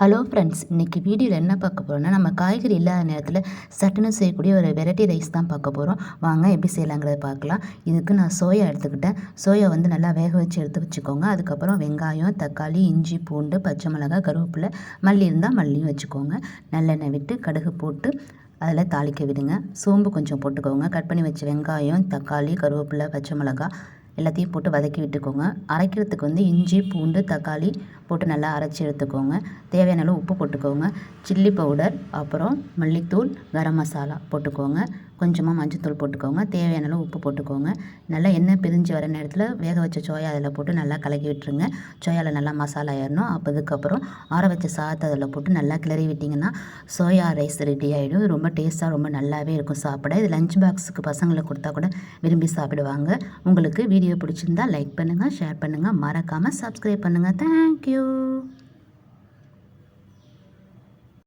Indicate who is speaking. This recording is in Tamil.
Speaker 1: ஹலோ ஃப்ரெண்ட்ஸ் இன்றைக்கி வீடியோவில் என்ன பார்க்க போகிறோம்னா நம்ம காய்கறி இல்லாத நேரத்தில் சட்டுன்னு செய்யக்கூடிய ஒரு வெரைட்டி ரைஸ் தான் பார்க்க போகிறோம் வாங்க எப்படி செய்யலாங்கிறத பார்க்கலாம். இதுக்கு நான் சோயா எடுத்துக்கிட்டேன். சோயா வந்து நல்லா வேக வச்சு எடுத்து வச்சுக்கோங்க. அதுக்கப்புறம் வெங்காயம் தக்காளி இஞ்சி பூண்டு பச்சை மிளகாய் கருவேப்பிலை மல்லி இருந்தால் மல்லியும் வச்சுக்கோங்க. நல்லெண்ணெய் விட்டு கடுகு போட்டு அதில் தாளிக்க விடுங்க. சோம்பு கொஞ்சம் போட்டுக்கோங்க. கட் பண்ணி வச்ச வெங்காயம் தக்காளி கருவேப்பிலை பச்சை மிளகாய் எல்லாத்தையும் போட்டு வதக்கி விட்டுக்கோங்க. அரைக்கிறதுக்கு வந்து இஞ்சி பூண்டு தக்காளி போட்டு நல்லா அரைச்சி எடுத்துக்கோங்க. தேவையான அளவு உப்பு போட்டுக்கோங்க. சில்லி பவுடர் அப்புறம் மல்லித்தூள் கரம் மசாலா போட்டுக்கோங்க. கொஞ்சமாக மஞ்சத்தூள் போட்டுக்கோங்க. தேவையான அளவு உப்பு போட்டுக்கோங்க. நல்லா எண்ணெய் பிரிஞ்சு வர நேரத்தில் வேக வச்ச சோயா அதில் போட்டு நல்லா கலக்கி விட்டுருங்க. சோயாவில் நல்லா மசாலா ஏறணும் அப்போ அதுக்கப்புறம் ஆற வச்ச சாதத்தை அதில் போட்டு நல்லா கிளறி விட்டிங்கன்னா சோயா ரைஸ் ரெடி ஆகிடும் ரொம்ப டேஸ்ட்டாக ரொம்ப நல்லாவே இருக்கும் சாப்பிட. இது லஞ்ச் பாக்ஸுக்கு பசங்களுக்கு கொடுத்தா கூட விரும்பி சாப்பிடுவாங்க. உங்களுக்கு வீடியோ பிடிச்சிருந்தா லைக் பண்ணுங்கள் ஷேர் பண்ணுங்கள் மறக்காமல் சப்ஸ்கிரைப் பண்ணுங்கள் தேங்க்யூ you.